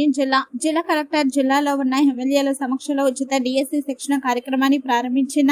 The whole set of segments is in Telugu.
మన్యం జిల్లా. జిల్లా కలెక్టర్ జిల్లాలో ఉన్న ఎమ్మెల్యేల సమక్షంలో ఉచిత డిఎస్సి శిక్షణ కార్యక్రమాన్ని ప్రారంభించిన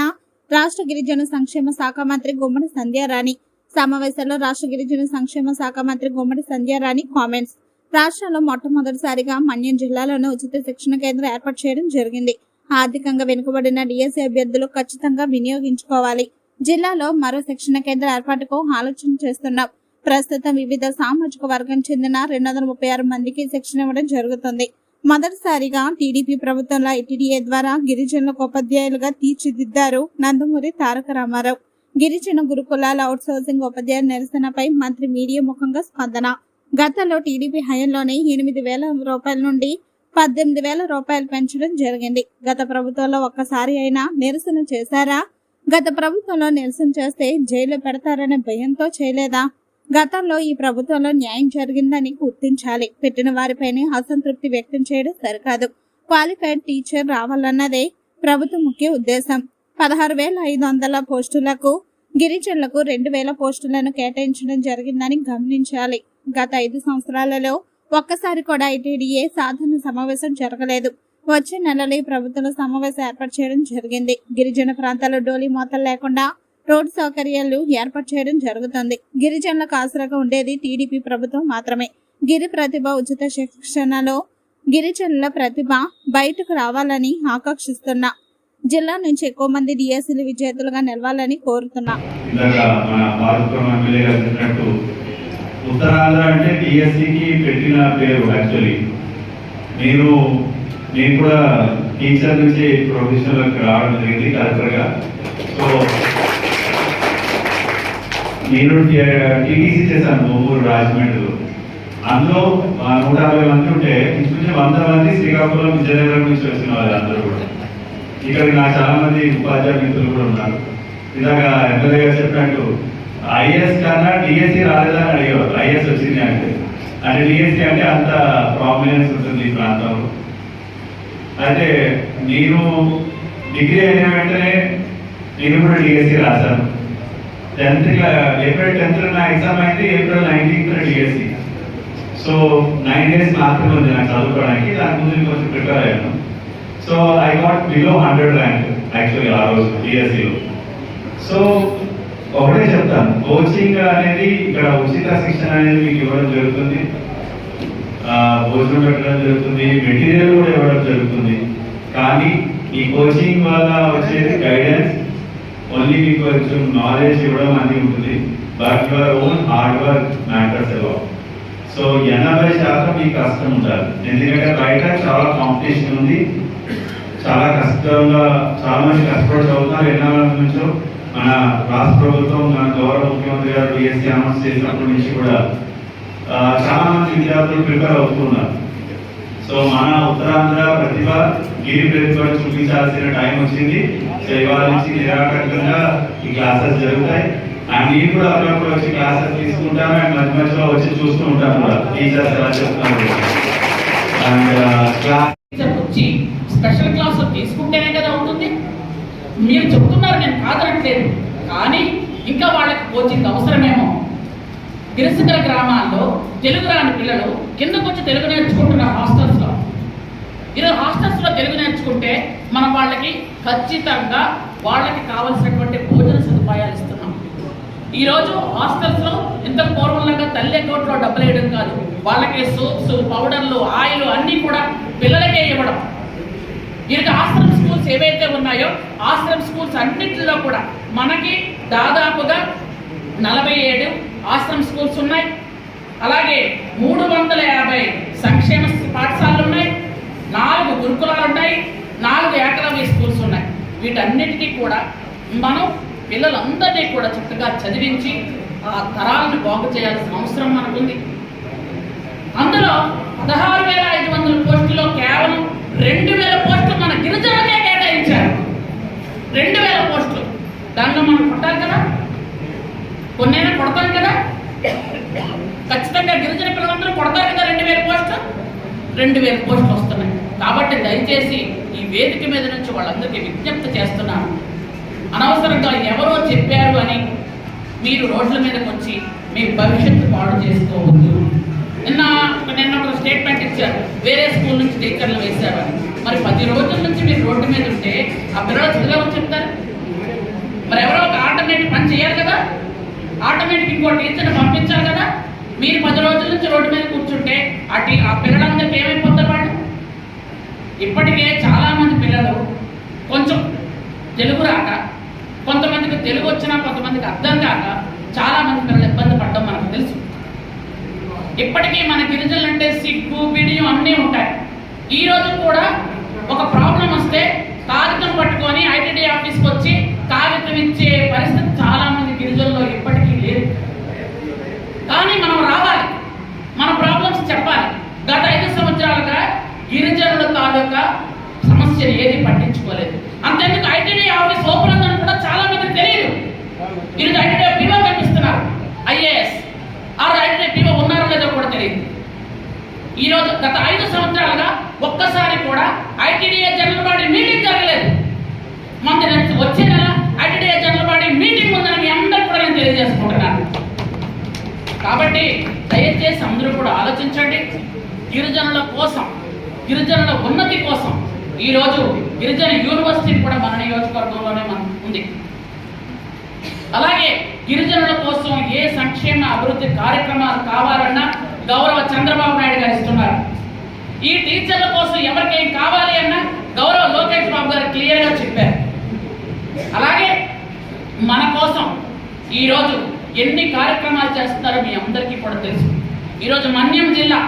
రాష్ట్ర గిరిజన సంక్షేమ శాఖ మంత్రి గుమ్మడి సంధ్యారాణి. సమావేశంలో రాష్ట్ర గిరిజన సంక్షేమ శాఖ మంత్రి గుమ్మడి సంధ్యారాణి కామెంట్స్. రాష్ట్రంలో మొట్టమొదటిసారిగా మన్యం జిల్లాలోనే ఉచిత శిక్షణ కేంద్రం ఏర్పాటు చేయడం జరిగింది. ఆర్థికంగా వెనుకబడిన డిఎస్సి అభ్యర్థులు ఖచ్చితంగా వినియోగించుకోవాలి. జిల్లాలో మరో శిక్షణ కేంద్రం ఏర్పాటుకు ఆలోచన చేస్తున్నాం. ప్రస్తుతం వివిధ సామాజిక వర్గం చెందిన రెండు వందల ముప్పై ఆరు మందికి శిక్షణ ఇవ్వడం జరుగుతుంది. మొదటిసారిగా టీడీపీ ప్రభుత్వంలో ఐటీడీఏ ద్వారా గిరిజనులకు ఉపాధ్యాయులుగా తీర్చిదిద్దారు నందమూరి తారక రామారావు. గిరిజన గురుకులాల అవుట్సోర్సింగ్ ఉపాధ్యాయుల నిరసనపై మంత్రి మీడియా ముఖంగా స్పందన. గతంలో టీడీపీ హయాంలోనే ఎనిమిది వేల రూపాయల నుండి పద్దెనిమిది వేల రూపాయలు పెంచడం జరిగింది. గత ప్రభుత్వంలో ఒక్కసారి అయినా నిరసన చేశారా? గత ప్రభుత్వంలో నిరసన చేస్తే జైలు పెడతారనే భయంతో చేయలేదా? గతంలో ఈ ప్రభుత్వంలో న్యాయం జరిగిందని గుర్తించాలి. పెట్టిన వారిపైనే అసంతృప్తి వ్యక్తం చేయడం సరికాదు. క్వాలిఫైడ్ టీచర్ రావాలన్నదే ప్రభుత్వ ముఖ్య ఉద్దేశం. పదహారు వేల ఐదు వందల పోస్టులకు గిరిజనులకు రెండు వేల పోస్టులను కేటాయించడం జరిగిందని గమనించాలి. గత ఐదు సంవత్సరాలలో ఒక్కసారి కూడా ఐటీడీఏ సాధారణ సమావేశం జరగలేదు. వచ్చే నెలలో ఈ ప్రభుత్వంలో సమావేశం ఏర్పాటు చేయడం జరిగింది. గిరిజన ప్రాంతాల్లో డోలీ మోతలు లేకుండా రోడ్డు సౌకర్యాలు ఏర్పాటు చేయడం జరుగుతుంది. గిరిజనులకు ఆసరాగా ఉండేది టీడీపీ ప్రభుత్వం మాత్రమే. గిరి ప్రతిభ ఉచిత శిక్షణలో గిరిజనుల ప్రతిభ బయటకు రావాలని ఆకాంక్షిస్తున్నా. జిల్లా నుంచి ఎక్కువ మంది డిఎస్సీలు విజేతలుగా నిలవాలని కోరుతున్నా. ఉత్తరాంధ్ర అంటే టిఎస్సికి పెట్టిన పేరు యాక్చువల్లీ. నేను నేను కూడా టీచర్ నుంచి ప్రొఫెషనల్కి రావడం జరిగింది కలెక్టర్గా. సో నేను టీటీసీ చేశాను నోమూరు రాజమండ్రిలో. అందులో నూట యాభై మంది ఉంటే ఇంచుమించు వంద మంది శ్రీకాకుళం విజయనగరం నుంచి వచ్చిన వాళ్ళు అందరూ కూడా. ఇక్కడ నాకు చాలా మంది ఉపాధ్యాయ మిత్రులు కూడా ఉన్నారు. ఇందాక ఎమ్మెల్యే గారు చెప్పినట్టు ఐఏఎస్ కన్నా టీఎస్సీ రాలేదని అడిగేవారు. ఐఏఎస్ వచ్చింది అంటే. అంటే డిఎస్సి అంటే అంత ప్రామినెన్స్ ఉంటుంది ఈ ప్రాంతంలో. అయితే నేను డిగ్రీ అయిన వెంటనే నేను కూడా డిఎస్సి రాశాను. టెన్త్ ఏప్రిల్ టెన్త్ నా ఎగ్జామ్ అయింది April nineteenth DSC so nine days మాత్రమే ఉంది నాకు చదువుకోవడానికి దాని ముందు నేను కొంచెం ప్రిపేర్ అయ్యాను. So I got below hundred rank యాక్చువల్గా ఆ రోజు డిఎస్సిలో సో ఒకటే చెప్తాను కోచింగ్ అనేది ఇక్కడ ఉచిత శిక్షణ అనేది మీకు ఇవ్వడం జరుగుతుంది. భోజనం పెట్టడం జరుగుతుంది మెటీరియల్ కూడా ఇవ్వడం జరుగుతుంది. కానీ ఈ కోచింగ్ వల్ల వచ్చేది గైడెన్స్ ఓన్లీ మీకు కొంచెం నాలెడ్జ్ ఇవ్వడం అనేది ఉంటుంది. But your own hard work matters about so ఎనభై శాతం మీకు కష్టం ఉండాలి. ఎందుకంటే బయట చాలా కాంపిటీషన్ ఉంది. చాలా కష్టంగా చాలా మంది కష్టపడి చదువుతున్నారు. ఎన్నో రోజుల నుంచో మన రాష్ట్ర ప్రభుత్వం మన గౌరవ ముఖ్యమంత్రి గారు బిఎస్సీ అనౌన్స్ చేసినప్పటి నుంచి కూడా చాలా మంది విద్యార్థులు ప్రిపేర్ అవుతున్నారు. సో మన ఉత్తరాంధ్ర ప్రతిభ గిరి ప్రతిభను చూపించాల్సిన టైం వచ్చింది. సో ఇవాళ నుంచి నిరాటంకంగా ఈ క్లాసెస్ జరుగుతాయి. అండ్ నేను కూడా అప్పుడప్పుడు వచ్చి క్లాసెస్ తీసుకుంటాను అండ్ మధ్య మధ్యలో వచ్చి చూస్తూ ఉంటాను కూడా. టీచర్స్ ఎలా చెప్తాను అండ్ క్లాస్ టీచర్ వచ్చి స్పెషల్ క్లాస్ తీసుకుంటేనే కదా అవుతుంది మీరు చెప్తున్నారు నేను కాదనట్లేదు. కానీ ఇంకా వాళ్ళకి కోచింగ్ అవసరమేమో. గిరిశిఖర గ్రామాల్లో తెలుగు రాని పిల్లలు కిందకు వచ్చి తెలుగు నేర్చుకుంటున్న హాస్టల్స్ ఈరోజు హాస్టల్స్లో తెలుగు నేర్చుకుంటే మనం వాళ్ళకి ఖచ్చితంగా వాళ్ళకి కావలసినటువంటి భోజన సదుపాయాలు ఇస్తున్నాం. ఈరోజు హాస్టల్స్లో ఇంత పూర్వంలాగా తల్లి అకౌంట్లో డబ్బులు వేయడం కాదు. వాళ్ళకి సోప్స్ పౌడర్లు ఆయిల్ అన్నీ కూడా పిల్లలకే ఇవ్వడం. ఈరోజు ఆశ్రమ్ స్కూల్స్ ఏవైతే ఉన్నాయో ఆశ్రమ స్కూల్స్ అన్నింటిలో కూడా మనకి దాదాపుగా నలభై ఏడు ఆశ్రమ స్కూల్స్ ఉన్నాయి. అలాగే మూడు వందల యాభై సంక్షేమ పాఠశాలలు ఉన్నాయి. నాలుగు గురుకులాలు ఉన్నాయి నాలుగు ఏకలవ్య స్కూల్స్ ఉన్నాయి. వీటన్నిటికీ కూడా మనం పిల్లలందరినీ కూడా చక్కగా చదివించి ఆ తరాలను బాగు చేయాల్సిన అవసరం మనకుంది. అందులో పదహారు వేల ఐదు వందల పోస్టుల్లో కేవలం రెండు వేల పోస్టులు మన గిరిజనులకే కేటాయించారు. రెండు వేల పోస్టులు. దానిలో మనం కొట్టాలి కదా? కొన్నైనా కొడతాం కదా? ఖచ్చితంగా గిరిజన పిల్లలందరూ కొడతారు కదా రెండు వేల పోస్టులు? రెండు వేల పోస్టులు వస్తున్నాయి. కాబట్టి దయచేసి ఈ వేదిక మీద నుంచి వాళ్ళందరికీ విజ్ఞప్తి చేస్తున్నాను. అనవసరంగా ఎవరో చెప్పారు అని మీరు రోడ్ల మీదకి వచ్చి మీ భవిష్యత్తు పాడు చేసుకోవద్దు. నిన్న నిన్న ఒక స్టేట్మెంట్ ఇచ్చారు. వేరే స్కూల్ నుంచి టీచర్లు వేశారు మరి పది రోజుల నుంచి మీరు రోడ్డు మీద ఉంటే ఆ పిల్లలు చదివేమని చెప్తారు? మరి ఎవరో ఒక ఆటోమేటిక్ పని చేయాలి కదా? ఆటోమేటిక్ ఇంకో టీచర్ని పంపించాలి కదా? మీరు పది రోజుల నుంచి రోడ్డు మీద కూర్చుంటే ఆ ఆ పిల్లలందరికీ ఏమైపోతారు? ఇప్పటికే చాలామంది పిల్లలు కొంచెం తెలుగు రాక కొంతమందికి తెలుగు వచ్చినా కొంతమందికి అర్థం కాక చాలామంది పిల్లలు ఇబ్బంది పడడం మనకు తెలుసు. ఇప్పటికీ మన గిరిజనులు అంటే సిగ్గు బిడియం అన్నీ ఉంటాయి. ఈ రోజు కూడా ఒక ప్రాబ్లం వస్తే కాగితం పట్టుకొని ఐటీడీ ఆఫీస్కి వచ్చి కాగితం ఇచ్చే పరిస్థితి చాలామంది గిరిజనులు గిరిజనుల్లో ఇప్పటికీ లేదు కానీ మనం రావాలి మన ప్రాబ్లమ్స్ చెప్పాలి గత ఐదు సంవత్సరాలుగా గిరిజనుల తాలూకా సమస్యలు ఏది పట్టించుకోలేదు. అంతేందుకు ఐటీడీ ఆఫీస్ ఓపెన్ ఉందని కూడా చాలా మంది తెలియదు. మీరు ఐటీడీ బీమా కనిపిస్తున్నారు. ఐఏఎస్. ఆ ఐటీడీ బీమా ఉన్నారో లేదో కూడా తెలియదు. ఈ రోజు గత ఐదు సంవత్సరాలుగా ఒక్కసారి కూడా ఐటీడీఏ జనరల్ బాడీ మీటింగ్ జరగలేదు. మన వచ్చే నెల ఐటీడీఏ జనరల్ బాడీ మీటింగ్ ఉందని మీ అందరికి కూడా నేను తెలియజేసుకుంటున్నాను. కాబట్టి దయచేసి అందరూ కూడా ఆలోచించండి. గిరిజనుల కోసం గిరిజనుల ఉన్నతి కోసం ఈరోజు గిరిజన యూనివర్సిటీ కూడా మన నియోజకవర్గంలోనే మన ఉంది. అలాగే గిరిజనుల కోసం ఏ సంక్షేమ అభివృద్ధి కార్యక్రమాలు కావాలన్నా గౌరవ చంద్రబాబు నాయుడు గారు ఇస్తున్నారు. ఈ టీచర్ల కోసం ఎవరికేం కావాలి అన్నా గౌరవ లోకేష్ బాబు గారు క్లియర్గా చెప్పారు. అలాగే మన కోసం ఈరోజు ఎన్ని కార్యక్రమాలు చేస్తున్నారో మీ అందరికీ కూడా తెలుసు. ఈరోజు మన్యం జిల్లా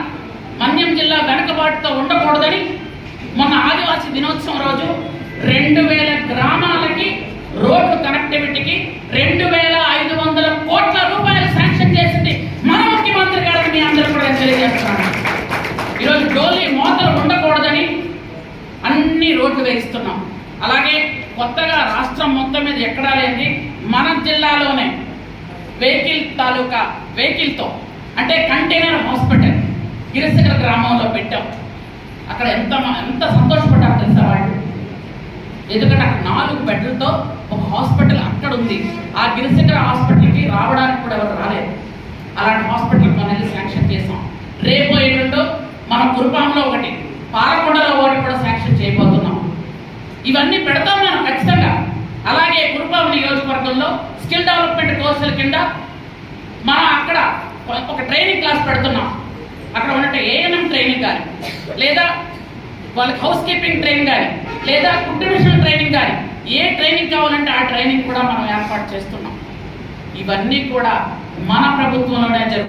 మన్యం జిల్లా వెనకబాటుతో ఉండకూడదని మొన్న ఆదివాసీ దినోత్సవం రోజు రెండు వేల గ్రామాలకి రోడ్డు కనెక్టివిటీకి రెండు వేల ఐదు వందల కోట్ల రూపాయలు శాంక్షన్ చేసింది మన ముఖ్యమంత్రి గారికి మీ అందరూ కూడా తెలియజేస్తున్నాను ఈరోజు డోలీ మోతలు ఉండకూడదని అన్ని రోడ్లు వేయిస్తున్నాం. అలాగే కొత్తగా రాష్ట్రం మొత్తం మీద ఎక్కడా లేని మన జిల్లాలోనే వెహికల్ తాలూకా వెహికల్తో అంటే కంటైనర్ హాస్పిటల్ గిరిశకర గ్రామంలో పెట్టాం. అక్కడ ఎంత ఎంత సంతోషపడ్డారు తెలుసా వాళ్ళు? ఎందుకంటే అక్కడ నాలుగు బెడ్లతో ఒక హాస్పిటల్ అక్కడ ఉంది. ఆ గిరిశకర హాస్పిటల్కి రావడానికి కూడా ఎవరు రాలేదు. అలాంటి హాస్పిటల్ మనం శాంక్షన్ చేసాం. రేపు ఏంటంటే మన కురుపాంలో ఒకటి పాలకొండలో ఒకటి కూడా శాంక్షన్ చేయబోతున్నాం. ఇవన్నీ పెడతాం మనం ఖచ్చితంగా. అలాగే కురుపాం నియోజకవర్గంలో స్కిల్ డెవలప్మెంట్ కోర్సుల కింద మనం అక్కడ ఒక ట్రైనింగ్ క్లాస్ పెడుతున్నాం. అక్కడ ఉన్నట్టు ఏఎన్ఎం ట్రైనింగ్ కానీ లేదా వాళ్ళకి హౌస్ కీపింగ్ ట్రైనింగ్ కానీ లేదా ఫుడ్ ట్రైనింగ్ కానీ ఏ ట్రైనింగ్ కావాలంటే ఆ ట్రైనింగ్ కూడా మనం ఏర్పాటు చేస్తున్నాం. ఇవన్నీ కూడా మన ప్రభుత్వంలోనే జరుగుతాయి